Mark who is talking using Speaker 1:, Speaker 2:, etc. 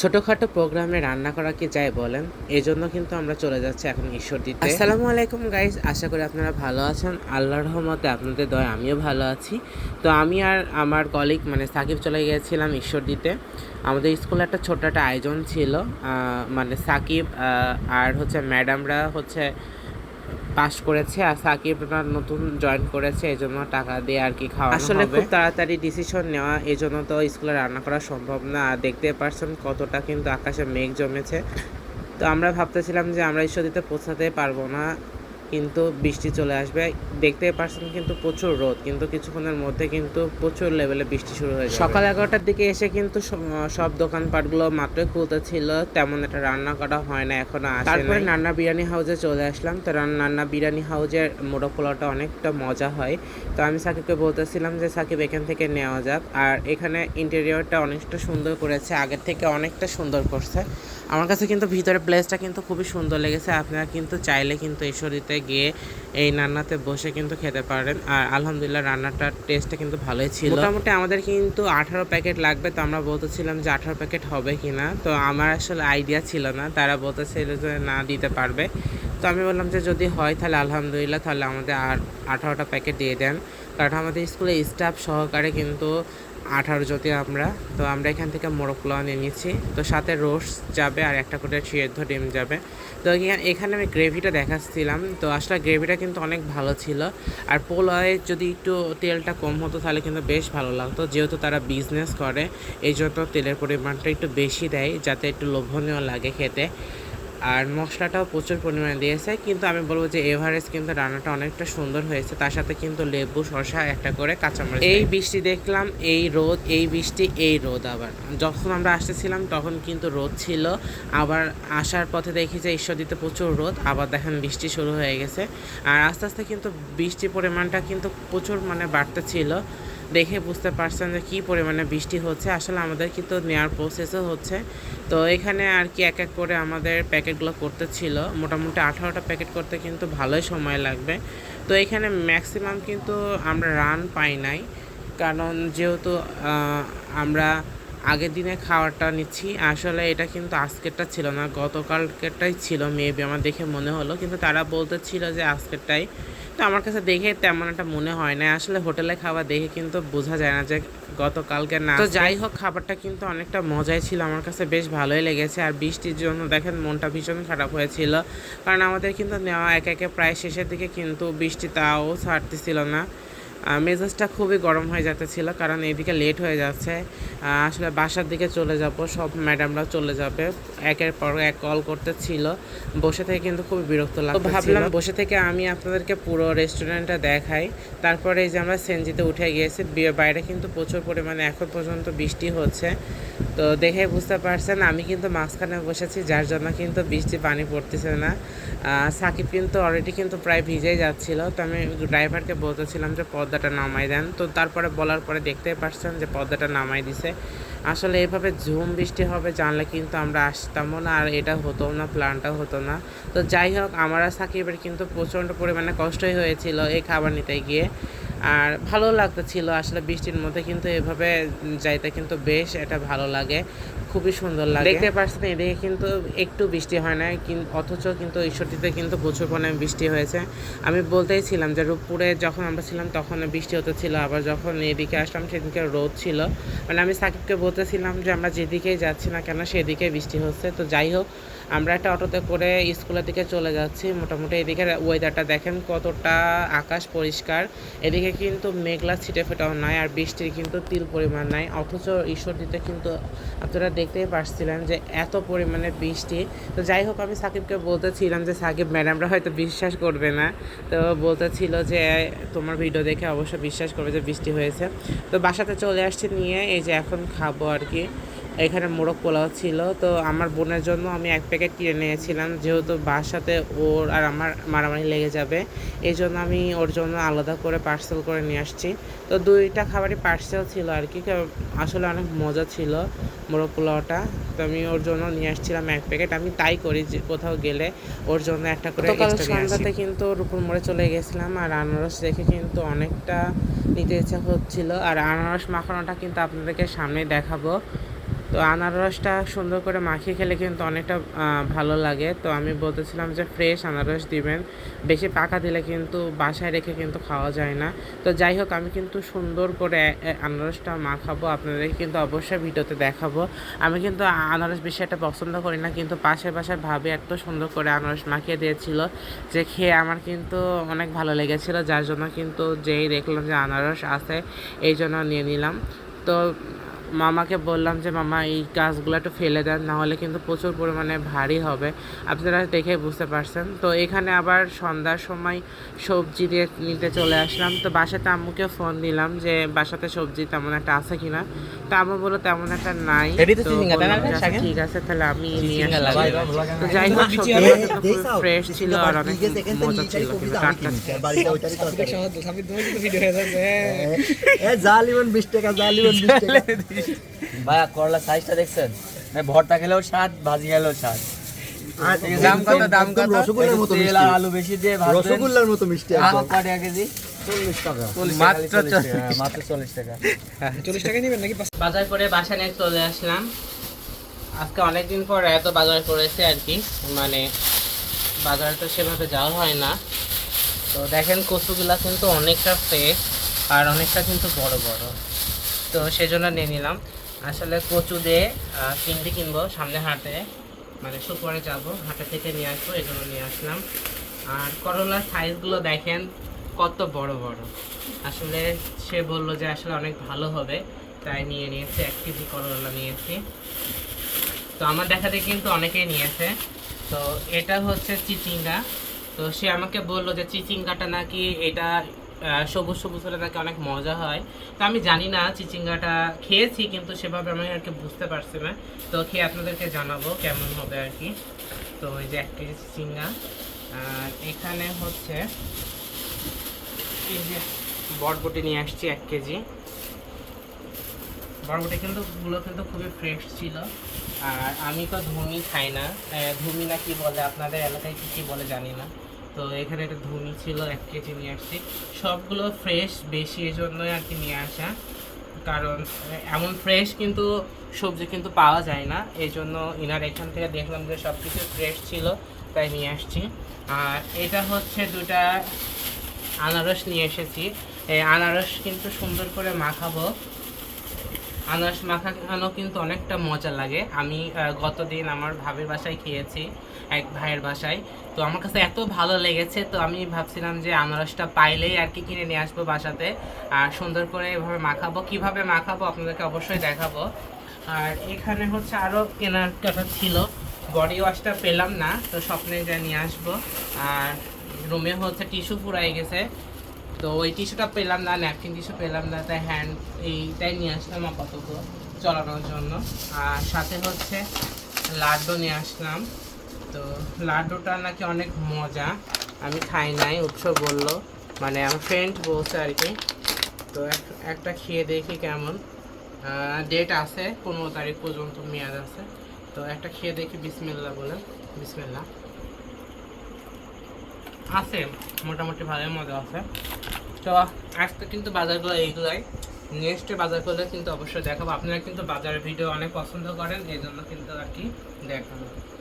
Speaker 1: ছোটোখাটো প্রোগ্রামে রান্না করা কি যায় বলেন? এই জন্য কিন্তু আমরা চলে যাচ্ছি এখন ঈশ্বর দিতে আসসালামু আলাইকুম গাইস আশা করি আপনারা ভালো আছেন। আল্লাহ রহমতে আপনাদের দয় আমিও ভালো আছি। তো আমি আর আমার কলিগ মানে সাকিব চলে গিয়েছিলাম ঈশ্বর দিতে আমাদের স্কুলে একটা ছোট্ট একটা আয়োজন ছিল। মানে সাকিব আর হচ্ছে ম্যাডামরা হচ্ছে পাস করেছে আর সাকিব নতুন জয়েন করেছে এই জন্য টাকা দিয়ে আর কি খাওয়া আসলে খুব তাড়াতাড়ি ডিসিশন নেওয়া এই জন্য তো স্কুলে রান্না করা সম্ভব না। আর দেখতে পারছেন কতটা কিন্তু আকাশে মেঘ জমেছে। তো আমরা ভাবতেছিলাম যে আমরা ঈশ্বরীতে পৌঁছাতে পারব না। কিন্তু বৃষ্টি চলে আসবে। দেখতে পারছেন কিন্তু প্রচুর রোদ কিন্তু কিছুক্ষণের মধ্যে কিন্তু প্রচুর লেভেলে বৃষ্টি শুরু হয়ে যাবে। সকাল এগারোটার দিকে এসে কিন্তু সব দোকানপাটগুলো মাত্রই খুলতেছিল তেমন একটা রান্না করা হয় না এখনও আসে তারপরে নান্না বিরিয়ানি হাউসে চলে আসলাম। তো নান্না বিরিয়ানি হাউসের মোড়ক পোলাওটা অনেকটা মজা হয়। তো আমি সাকিবকে বলতেছিলাম যে সাকিব এখান থেকে নেওয়া যাক। আর এখানে ইন্টেরিয়রটা অনেকটা সুন্দর করেছে আগের থেকে অনেকটা সুন্দর করছে। আমার কাছে কিন্তু ভিতরে প্লেসটা কিন্তু খুবই সুন্দর লেগেছে। আপনারা কিন্তু চাইলে কিন্তু ঈশ্বরীতে গিয়ে এই রান্নাতে বসে কিন্তু খেতে পারেন। আর আলহামদুলিল্লাহ রান্নাটার টেস্টটা কিন্তু ভালোই ছিল। মোটামুটি আমাদের কিন্তু আঠারো প্যাকেট লাগবে, তো আমরা বলতেছিলাম যে আঠারো প্যাকেট হবে কি না তো আমার আসলে আইডিয়া ছিল না, তারা বলতেছিল যে না দিতে পারবে। তো আমি বললাম যে যদি হয় তাহলে আলহামদুলিল্লাহ, তাহলে আমাদের আর আঠারোটা প্যাকেট দিয়ে দেন। কারণ আমাদের স্কুলে স্টাফ সহকারে কিন্তু আঠারো যদি আমরা। তো আমরা এখান থেকে মোরগ পোলাও নিয়ে নিচ্ছি। তো সাথে রোস্ট যাবে আর একটা করে সিদ্ধ ডিম যাবে। তো এখানে- এখানে আমি গ্রেভিটা দেখাচ্ছিলাম। তো আসলে গ্রেভিটা কিন্তু অনেক ভালো ছিল। আর পোলাওয়ে যদি একটু তেলটা কম হতো তাহলে কিন্তু বেশ ভালো লাগতো। যেহেতু তারা বিজনেস করে, এই জন্য তেলের পরিমাণটা একটু বেশি দেয়, যাতে একটু লোভনীয় লাগে খেতে। আর মশলাটাও প্রচুর পরিমাণে দিয়েছে কিন্তু আমি বলব যে এভারেজ কিন্তু রান্নাটা অনেকটা সুন্দর হয়েছে। তার সাথে কিন্তু লেবু শসা একটা করে কাঁচামরিচ এই বৃষ্টি দেখলাম এই রোদ এই বৃষ্টি এই রোদ আবার। যখন আমরা আসতেছিলাম তখন কিন্তু রোদ ছিল আবার আসার পথে দেখি যে ঈশ্বরদীতে প্রচুর রোদ আবার দেখেন বৃষ্টি শুরু হয়ে গেছে। আর আস্তে আস্তে কিন্তু বৃষ্টির পরিমাণটা কিন্তু প্রচুর মানে বাড়তে ছিল। দেখে বুঝতে পারছেন যে কী পরিমাণে বৃষ্টি হচ্ছে। আসলে আমাদের কিন্তু নেওয়ার প্রসেসও হচ্ছে। তো এখানে আর কি এক এক করে আমাদের প্যাকেটগুলো করতে ছিল মোটামুটি আঠারোটা প্যাকেট করতে কিন্তু ভালোই সময় লাগবে। তো এখানে ম্যাক্সিমাম কিন্তু আমরা রান পাই নাই। কারণ যেহেতু আমরা আগের দিনে খাওয়ারটা নিচ্ছি। আসলে এটা কিন্তু আজকেরটা ছিল না গতকালকেরটাই ছিল মেবি আমার দেখে মনে হলো। কিন্তু তারা বলতে ছিল যে আজকেরটাই। তো আমার কাছে দেখে তেমন একটা মনে হয় না আসলে হোটেলে খাবার দেখে কিন্তু বোঝা যায় না যে গতকালকে না। তো যাই হোক খাবারটা কিন্তু অনেকটা মজাই ছিল। আমার কাছে বেশ ভালোই লেগেছে। আর বৃষ্টির জন্য দেখেন মনটা ভীষণ খারাপ হয়েছিল। কারণ আমাদের কিন্তু নেওয়া এক একে প্রায় শেষের দিকে কিন্তু বৃষ্টি তাও ছাড়তেছিল না। মেজাজটা খুবই গরম হয়ে যাচ্ছিল কারণ এদিকে লেট হয়ে যাচ্ছে। আসলে বাসার দিকে চলে যাব, সব ম্যাডামরা চলে যাবে। একের পর এক কল করতে ছিল বসে থেকে কিন্তু খুবই বিরক্ত লাগতো ভাবলাম বসে থেকে আমি আপনাদেরকে পুরো রেস্টুরেন্টটা দেখাই। তারপরে এই যে আমরা সেনজিতে উঠে গিয়েছি বাইরে কিন্তু প্রচুর পরিমাণে এখন পর্যন্ত বৃষ্টি হচ্ছে। তো দেখে বুঝতে পারছেন, আমি কিন্তু মাঝখানে বসেছি, যার জন্য কিন্তু বৃষ্টি পানি পড়তেছে না। সাকিব কিন্তু অলরেডি কিন্তু প্রায় ভিজেই যাচ্ছিল। তো আমি ড্রাইভারকে বলতেছিলাম যে, পর্দাটা নামাই দেন। তো তারপরে বলার পরে দেখতেই পারছেন যে, পর্দাটা নামাই দিছে। আসলে এভাবে ঝুম বৃষ্টি হবে, জানলে কিন্তু আমরা আসতামও না, আর এটা হতো না প্ল্যানটাও হতো না। তো যাই হোক, আমার সাকিবের কিন্তু প্রচণ্ড পরিমাণে কষ্টই হয়েছিল এই খাবার নিতে গিয়ে। আর ভালো লাগতেছিল আসলে বৃষ্টির মধ্যে, কিন্তু এভাবে যাইতে কিন্তু বেশ এটা ভালো লাগে, খুবই সুন্দর লাগে। দেখতে পাচ্ছেন এদিকে কিন্তু একটু বৃষ্টি হয় না অথচ কিন্তু ঈশ্বরটিতে কিন্তু প্রচুর পরিমাণে বৃষ্টি হয়েছে। আমি বলতেই ছিলাম যে রূপপুরে যখন আমরা ছিলাম তখন বৃষ্টি হতে ছিল, আবার যখন এদিকে আসলাম সেদিকে রোদ ছিল। মানে আমি সাকিবকে বলতেছিলাম যে আমরা যেদিকেই যাচ্ছি না কেন সেদিকে বৃষ্টি হচ্ছে। তো যাই হোক আমরা একটা অটোতে করে স্কুলের দিকে চলে যাচ্ছি। মোটামুটি এদিকে ওয়েদারটা দেখেন কতটা আকাশ পরিষ্কার। এদিকে কিন্তু মেঘলা ছিটে ফেটাও নাই আর বৃষ্টির কিন্তু তিল পরিমাণ নাই। অথচ ঈশ্বরদীতে কিন্তু আপনারা দেখতেই পারছিলেন যে এত পরিমাণে বৃষ্টি। তো যাই হোক, আমি সাকিবকে বলতেছিলাম যে, সাকিব ম্যাডামরা হয়তো বিশ্বাস করবে না। তো বলতেছিল যে, তোমার ভিডিও দেখে অবশ্য বিশ্বাস করবে যে বৃষ্টি হয়েছে। তো বাসাতে চলে আসছে নিয়ে, এই যে এখন খাব আর কি। এখানে মোরগ পোলাও ছিল। তো আমার বোনের জন্য আমি এক প্যাকেট কিনে নিয়েছিলাম যেহেতু বাসাতে ওর আর আমার মারামারি লেগে যাবে। এই জন্য আমি ওর জন্য আলাদা করে পার্সেল করে নিয়ে আসছি। তো দুইটা খাবারই পার্সেল ছিল আর কি আসলে অনেক মজা ছিল মোরগ পোলাওটা। তো আমি ওর জন্য নিয়ে আসছিলাম এক প্যাকেট। আমি তাই করি যে কোথাও গেলে ওর জন্য একটা করে। সন্ধ্যাতে কিন্তু রূপুর মোড়ে চলে গেছিলাম আর আনারস দেখে কিন্তু অনেকটা নিতে ইচ্ছা হচ্ছিল। আর আনারস মাখানোটা কিন্তু আপনাদেরকে সামনে দেখাবো। তো আনারসটা সুন্দর করে মাখিয়ে খেলে কিন্তু অনেকটা ভালো লাগে। তো আমি বলতেছিলাম যে ফ্রেশ আনারস দিবেন। বেশি পাকা দিলে কিন্তু বাসায় রেখে কিন্তু খাওয়া যায় না। তো যাই হোক, আমি কিন্তু সুন্দর করে আনারসটা মাখাবো। আপনাদের কিন্তু অবশ্যই ভিডিওতে দেখাবো। আমি কিন্তু আনারস বেশি একটা পছন্দ করি না, কিন্তু পাশের বাসায় ভাবে এত সুন্দর করে আনারস মাখিয়ে দিয়েছিল যে খেয়ে আমার কিন্তু অনেক ভালো লেগেছিল। যার জন্য কিন্তু যেই দেখলাম যে আনারস আছে, এই জন্য নিয়ে নিলাম। তো মামাকে বললাম যে মামা এই গাছগুলো একটু ফেলে দেন না হলে কিন্তু প্রচুর পরিমাণে ভারী হবে। আপনারা দেখে বুঝতে পারছেন। তো এখানে আবার সন্ধ্যার সময় সবজি দিয়ে নিতে চলে আসলাম। তো বাসাতে আম্মুকে ফোন দিলাম যে বাসাতে সবজি তেমন একটা আছে কিনা? তো আম্মু বলল তেমন একটা নাই। আচ্ছা? ঠিক আছে তাহলে আমি নিয়ে আসলাম তো যাই হোক খুব ফ্রেশ ছিল আর অনেক মজা ছিল কিন্তু টাটকা ছিল।
Speaker 2: জালিবন বিশ টাকা জালিবন বিশ টাকা।
Speaker 3: ভাইয়া করলা সাইজটা দেখছেন? ভাই ভর্তা খেলেও স্বাদ ভাজি খেলেও স্বাদ।
Speaker 2: আর
Speaker 3: দাম কত? দাম কত?
Speaker 2: রসগোল্লার মতো
Speaker 3: তেল আর আলু বেশি দিয়ে ভাজবেন।
Speaker 2: রসগোল্লার মতো মিষ্টি
Speaker 3: আহ,
Speaker 2: একদম।
Speaker 3: টাকা কেজি?
Speaker 2: চল্লিশ টাকা।
Speaker 3: মাত্র চল্লিশ টাকা মাত্র চল্লিশ টাকা।
Speaker 1: বাজার করে বাসা নিয়ে চলে আসলাম। আজকে অনেকদিন পর এত বাজার করেছে আর কি। মানে বাজারে তো সেভাবে যাওয়া হয় না। তো দেখেন কচুগুলা কিন্তু অনেকটা ফ্রেশ আর অনেকটা কিন্তু বড় বড়। তো সেজন্য নিয়ে নিলাম। আসলে কচু দিয়ে কিনতে কিনবো সামনে হাটে। মানে শুক্রবারে যাব, হাটে থেকে নিয়ে আসব জন্য নিয়ে আসলাম। আর করলার সাইজগুলো দেখেন, কত বড় বড়। আসলে সে বলল যে আসলে অনেক ভালো হবে, তাই নিয়ে নিয়েছে, এক কেজি করলা নিয়েছি। তো আমার দেখাতে কিন্তু অনেকেই নিয়েছে। তো এটা হচ্ছে চিচিঙ্গা। তো সে আমাকে বলল যে চিচিঙ্গাটা নাকি এটা সবুজ সবুজ হলে তাকে অনেক মজা হয়। তো আমি জানি না, চিচিঙ্গাটা খেয়েছি, কিন্তু সেভাবে আমি আর কি বুঝতে পারছি না। তো খেয়ে আপনাদেরকে জানাব কেমন হবে আর কি। তো এই যে এক কেজি চিচিঙ্গা। আর এখানে হচ্ছে এই যে বরবটি নিয়ে আসছি এক কেজি। বরবটি কিন্তু, গুলো কিন্তু খুবই ফ্রেশ ছিল। আর আমি তো ধুমি খাই না। ধুমি না কি বলে, আপনাদের এলাকায় কি কি বলে জানি না। তো এখানে একটা ধুমি ছিল, এক কেজি নিয়ে আসছি। সবগুলো ফ্রেশ বেশি এই জন্যই আর কি নিয়ে আসা। কারণ, এমন ফ্রেশ কিন্তু সবজি কিন্তু পাওয়া যায় না। এই জন্য ইনার এখান থেকে দেখলাম যে সব কিছু ফ্রেশ ছিল, তাই নিয়ে আসছি। আর এটা হচ্ছে দুটা আনারস নিয়ে এসেছি। এই আনারস কিন্তু সুন্দর করে মাখাবো। আনারস মাখানো কিন্তু অনেকটা মজা লাগে। আমি গতদিন আমার ভাবির বাসায় খেয়েছি। এক ভাইয়ের বাসায়। তো আমার কাছে এত ভালো লেগেছে, তো আমি ভাবছিলাম যে আনারসটা পাইলেই আর কি কিনে নিয়ে আসব বাসাতে। আর সুন্দর করে এভাবে মাখাবো। কীভাবে মাখাবো আপনাদেরকে অবশ্যই দেখাবো। আর এখানে হচ্ছে আরও কেনার কথা ছিল। বডি ওয়াশটা পেলাম না, তো স্বপ্নে যা নিয়ে আসব। আর রুমে হচ্ছে টিস্যু ফুরাই গেছে। তো ওই টিস্যুটা পেলাম না, ন্যাপকিন টিস্যু পেলাম না, তাই হ্যান্ড এইটাই নিয়ে আসলাম আপাতত চলানোর জন্য। আর সাথে হচ্ছে লাড্ডু নিয়ে আসলাম। তো লাড্ডুটা নাকি অনেক মজা। আমি খাই নাই, উৎসব বলল। মানে আমার ফ্রেন্ড বলছে আর কি। তো এক- একটা খেয়ে দেখি কেমন। ডেট আছে, পনেরো তারিখ পর্যন্ত, মেয়াদ আছে। তো একটা খেয়ে দেখি বিসমিল্লা বলে। বিসমিল্লা আছে, মোটামুটি ভালোই মজা আছে। তো আজকে কিন্তু বাজারগুলো এইগুলাই। নেক্সট বাজার করলে কিন্তু অবশ্যই দেখাবো। আপনারা কিন্তু বাজারের ভিডিও অনেক পছন্দ করেন এই জন্য কিন্তু আর কি দেখাবো।